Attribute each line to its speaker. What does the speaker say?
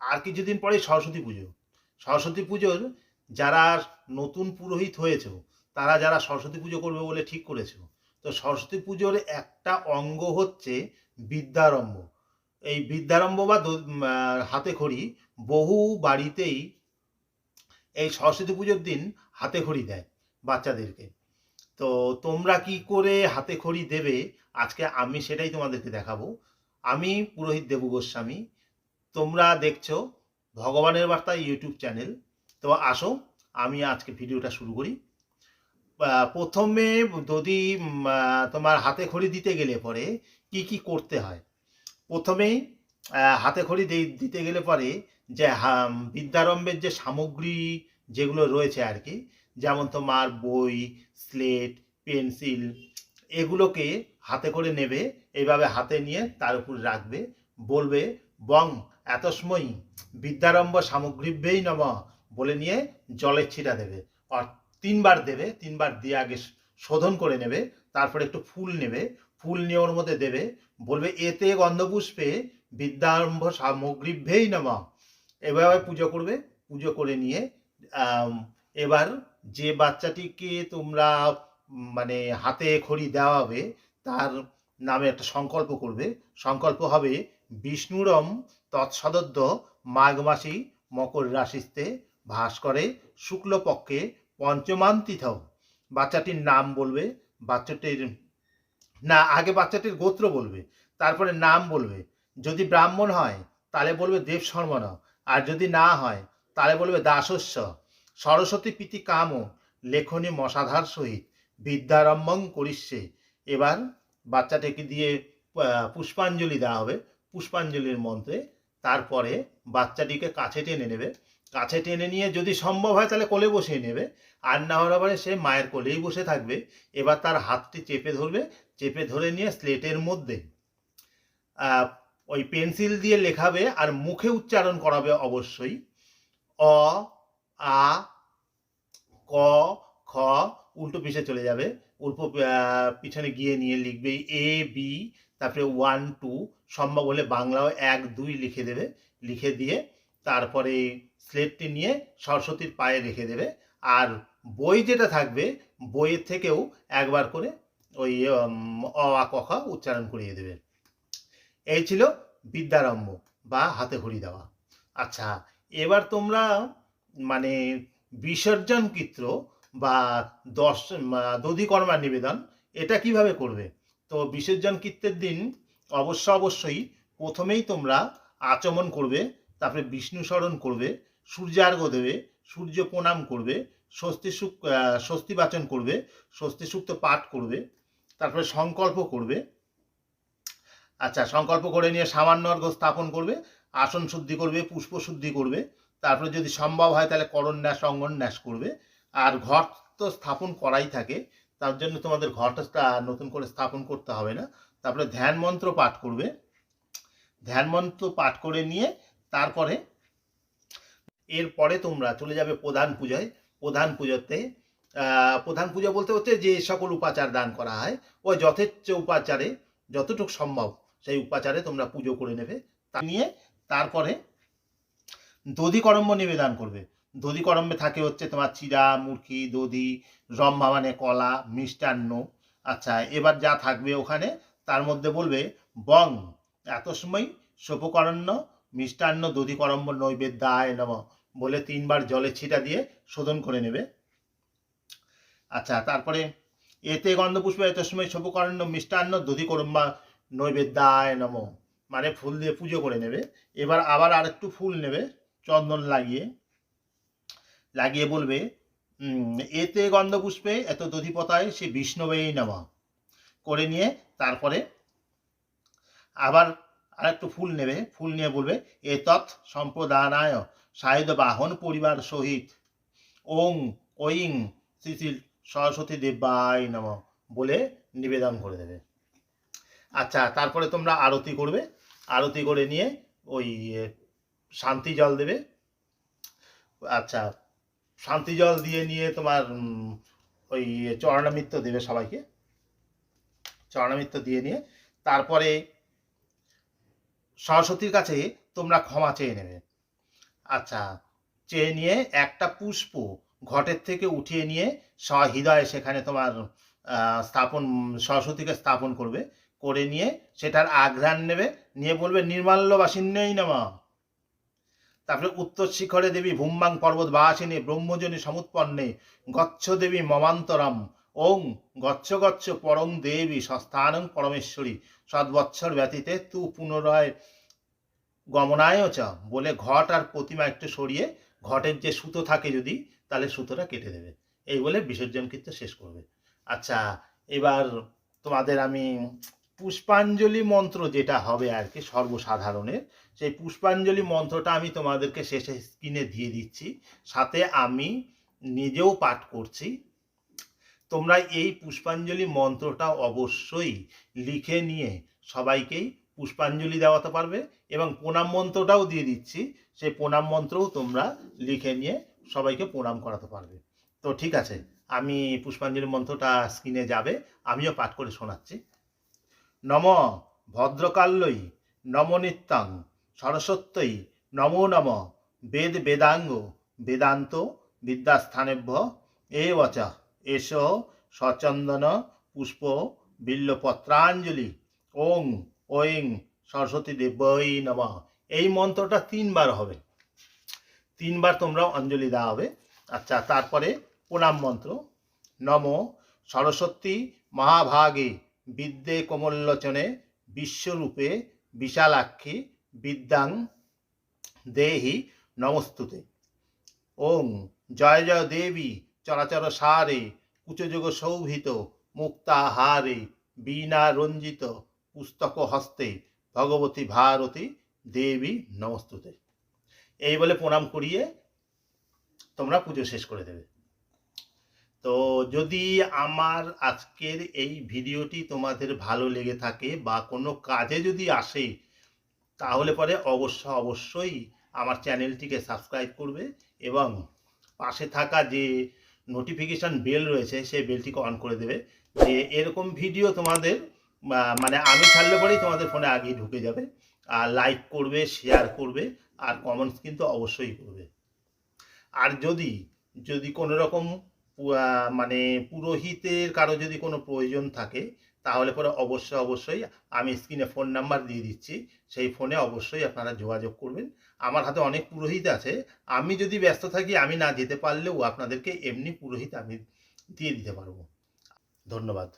Speaker 1: আর কিছুদিন পরে সরস্বতী পুজো। সরস্বতী পুজোর যারা নতুন পুরোহিত হয়েছে, তারা যারা সরস্বতী পুজো করবে বলে ঠিক করেছে, তো সরস্বতী পুজোর একটা অঙ্গ হচ্ছে বিদ্যারম্ভ। এই বিদ্যারম্ভ বা হাতে খড়ি বহু বাড়িতেই এই সরস্বতী পুজোর দিন হাতে খড়ি দেয় বাচ্চাদেরকে। তো তোমরা কি করে হাতে খড়ি দেবে? আজকে আমি সেটাই তোমাদেরকে দেখাবো। আমি পুরোহিত দেবু গোস্বামী তোমরা দেখছ ভগবানের বার্তা ইউটিউব চ্যানেল। তো আসো, আমি আজকে ভিডিওটা শুরু করি। প্রথমে যদি তোমার হাতে খড়ি দিতে গেলে পরে কি কি করতে হয়? প্রথমেই হাতে খড়ি দিতে গেলে পরে যে বিদ্যারম্ভের যে সামগ্রী যেগুলো রয়েছে আর কি, যেমন তোমার বই, স্লেট, পেন্সিল, এগুলোকে হাতে করে নেবে এইভাবে হাতে নিয়ে তার উপর রাখবে, বলবে, বং এত সময় বিদ্যারম্ভ সামগ্রীভ্যেই নম বলে নিয়ে জলের ছিটা দেবে। আর তিনবার দেবে, তিনবার দিয়ে আগে শোধন করে নেবে, তারপরে একটু ফুল নেবে, ফুল নিয়ে ওর মধ্যে দেবে, বলবে, এতে গন্ধপুষ্পে বিদ্যারম্ভ সামগ্রীভ্যেই নম। এভাবে পুজো করবে, পুজো করে নিয়ে এবার যে বাচ্চাটিকে তোমরা মানে হাতে খড়ি দেওয়া হবে, তার নামে একটা সংকল্প করবে। সংকল্প হবে বিষ্ণুরম তৎসদদ্য মাঘ মকর রাশিতে ভাস করে শুক্লপক্ষে পঞ্চমান তিথ বাচ্চাটির নাম বলবে, বাচ্চাটির না, আগে বাচ্চাটির গোত্র বলবে, তারপরে নাম বলবে। যদি ব্রাহ্মণ হয়, তাহলে বলবে দেব শর্মণ আর যদি না হয়, তাহলে বলবে দাসস্য। সরস্বতী প্রীতি কাম লেখনী মশাধার সহিত বিদ্যারম্ভং করিষ্যে। এবার বাচ্চাটাকে দিয়ে পুষ্পাঞ্জলি দেওয়া হবে। পুষ্পাঞ্জলির মন্ত্রে, তারপরে বাচ্চাটিকে কাছে টেনে নেবে। কাছে টেনে নিয়ে যদি সম্ভব হয় তাহলে কোলে বসিয়ে নেবে। আর না হলে পরে সে মায়ের কোলেই বসে থাকবে। এবার তার হাতটি চেপে ধরবে। চেপে ধরে নিয়ে স্লেটের মধ্যে ওই পেন্সিল দিয়ে লেখাবে আর মুখে উচ্চারণ করাবে অবশ্যই। অ, আ, ক, খ, উল্টো পিছে চলে যাবে। উল্টো পিছনে গিয়ে নিয়ে লিখবে এ, বি তারপরে ওয়ান টু সম্ভব হলে বাংলাও এক, দুই লিখে দেবে। লিখে দিয়ে তারপরে স্লেটটি নিয়ে সরস্বতীর পায়ে রেখে দেবে। আর বই যেটা থাকবে, বইয়ের থেকেও একবার করে ওই অ, আ, ক, খ উচ্চারণ করিয়ে দেবে। এই ছিল বিদ্যারম্ভ বা হাতে খড়ি দেওয়া। আচ্ছা এবার তোমরা মানে বিসর্জন কৃত্র বা দশ দধিকর্মা নিবেদন, এটা কীভাবে করবে? তো বিসর্জন কৃত্যের দিন অবশ্য অবশ্যই প্রথমেই তোমরা আচমন করবে, তারপরে বিষ্ণু স্মরণ করবে, সূর্যার্ঘ্য দেবে, সূর্য প্রণাম করবে, স্বস্তি সুখ স্বস্তি বাচন করবে, স্বস্তি সুক্ত পাঠ করবে, তারপরে সংকল্প করবে। আচ্ছা সংকল্প করে নিয়ে সামান্য অর্ঘ্য স্থাপন করবে, আসন শুদ্ধি করবে, পুষ্প শুদ্ধি করবে, তারপরে যদি সম্ভব হয় তাহলে করণ ন্যাস অঙ্গন ন্যাস করবে। আর ঘট তো স্থাপন করাই থাকে তার জন্য তোমাদের ঘরটা নতুন করে স্থাপন করতে হবে না। তারপরে ধ্যান মন্ত্র পাঠ করবে। ধ্যান মন্ত্র পাঠ করে নিয়ে তারপরে এরপরে তোমরা চলে যাবে প্রধান পূজায়। প্রধান পুজোতে প্রধান পূজা বলতে হচ্ছে যে সকল উপাচার দান করা হয়। ওই যথেচ্ছ উপাচারে, যতটুকু সম্ভব সেই উপাচারে তোমরা পুজো করে নেবে। তা নিয়ে তারপরে দধি করম্ব নিবেদন করবে। দধি করম্বে থাকে হচ্ছে তোমার চিরা, মুরকি, দধি রম্ভা মানে কলা, মিষ্টান্ন। আচ্ছা এবার যা থাকবে ওখানে, তার মধ্যে বলবে বং। এত সময় সোপকরণ্য মিষ্টান্ন, দধি করম্ব আয় নম বলে তিনবার জলে ছিটা দিয়ে শোধন করে নেবে। আচ্ছা তারপরে এতে গন্ধপুষ্প, এত সময় সোপকরণ্য মিষ্টান্ন, দধি করম্বা, নৈবেদ্যায় নম মানে ফুল দিয়ে পুজো করে নেবে। এবার আবার আরেকটু ফুল নেবে, চন্দন লাগিয়ে। লাগিয়ে বলবে এতে গন্ধপুষ্পে এত দধিপতায় সে বিষ্ণবেই নামা। করে নিয়ে তারপরে আবার আরেকটু ফুল নেবে, ফুল নিয়ে বলবে এ তৎ সম্প্রদানায় সায়দ বাহন পরিবার সহিত ওং ওইং শ্রী সরস্বতী দেবায় নম বলে নিবেদন করে দেবে। আচ্ছা তারপরে তোমরা আরতি করবে। আরতি করে নিয়ে ওই শান্তি জল দেবে। আচ্ছা শান্তি জল দিয়ে নিয়ে তোমার ওই চরণামিত্র দেবে সবাইকে। চরণামিত্র দিয়ে নিয়ে তারপরে সরস্বতীর কাছে তোমরা ক্ষমা চেয়ে নেবে। আচ্ছা চেয়ে নিয়ে একটা পুষ্প ঘটের থেকে উঠিয়ে নিয়ে হৃদয়ে সেখানে তোমার স্থাপন, সরস্বতীকে স্থাপন করবে। করে নিয়ে সেটার আঘ্রাণ নেবে। নিয়ে বলবে নির্মাল্য বাসিন্যই নামা। তারপরে উত্তর শিখরে দেবী ভূম্বাং পর্বত বাসিনী, ব্রহ্মজনী সমুৎপন্নে, গচ্ছ দেবী মমান্তরম, ওং গচ্ছ গচ্ছ পরং দেবী সস্থানং পরমেশ্বরী। সৎবৎসর ব্যতীতে তু পুনরায় গমনায় চ বলে ঘট আর প্রতিমা একটু সরিয়ে ঘটের যে সুতো থাকে যদি, তাহলে সুতোটা কেটে দেবে। এই বলে বিসর্জন কীর্তন শেষ করবে। আচ্ছা এবার তোমাদের আমি পুষ্পাঞ্জলি মন্ত্র যেটা হবে আর কি সর্বসাধারণের, সেই পুষ্পাঞ্জলি মন্ত্রটা আমি তোমাদেরকে শেষে স্ক্রিনে দিয়ে দিচ্ছি। সাথে আমি নিজেও পাঠ করছি। তোমরা এই পুষ্পাঞ্জলি মন্ত্রটা অবশ্যই লিখে নিয়ে সবাইকেই পুষ্পাঞ্জলি দেওয়াতে পারবে এবং প্রণাম মন্ত্রটাও দিয়ে দিচ্ছি। সেই প্রণাম মন্ত্রও তোমরা লিখে নিয়ে সবাইকে প্রণাম করাতে পারবে। তো ঠিক আছে, আমি পুষ্পাঞ্জলি মন্ত্রটা স্ক্রিনে যাবে, আমিও পাঠ করে শোনাচ্ছি। নম ভদ্রকাল্যই নম নিত্যাং সরস্বত্যই নমো নম বেদ বেদাঙ্গ বেদান্ত বিদ্যাস্থানেভ্য এ বচ। এস সচন্দন পুষ্প বিল্লপত্রাঞ্জলি। ওং ওং সরস্বতী দেবই নম। এই মন্ত্রটা তিনবার হবে। তিনবার তোমরা অঞ্জলি দেওয়া হবে। আচ্ছা তারপরে প্রণাম মন্ত্র। নম সরস্বতী মহাভাগে বিদ্যে কোমল্লোচনে বিশ্বরূপে বিশালাক্ষী বিদ্যাং দেহি নমস্তুতে। ওং জয় জয় দেবী চরাচর সারে কুচযোগ শোভিত মুক্তাহারে বীণা রঞ্জিত পুস্তক হস্তে ভগবতী ভারতী দেবী নমস্তুতে। এই বলে প্রণাম করিয়ে তোমরা পুজো শেষ করে দেবে। তো যদি আমার আজকের এই ভিডিওটি তোমাদের ভালো লেগে থাকে বা কোনো কাজে যদি আসে, তাহলে পরে অবশ্য অবশ্যই আমার চ্যানেলটিকে সাবস্ক্রাইব করবে এবং পাশে থাকা যে নোটিফিকেশান বেল রয়েছে, সেই বেলটিকে অন করে দেবে যে এরকম ভিডিও তোমাদের মানে আমি ছাড়লে পরেই তোমাদের ফোনে আগেই ঢুকে যাবে। আর লাইক করবে, শেয়ার করবে, আর কমেন্টস কিন্তু অবশ্যই করবে। আর যদি যদি কোনো রকম মানে পুরোহিতের কারও যদি কোনো প্রয়োজন থাকে, তাহলে পরে অবশ্যই অবশ্যই আমি স্ক্রিনে ফোন নাম্বার দিয়ে দিচ্ছি। সেই ফোনে অবশ্যই আপনারা যোগাযোগ করবেন। আমার হাতে অনেক পুরোহিত আছে। আমি যদি ব্যস্ত থাকি, আমি না যেতে পারলেও আপনাদেরকে এমনি পুরোহিত আমি দিয়ে দিতে পারব। ধন্যবাদ।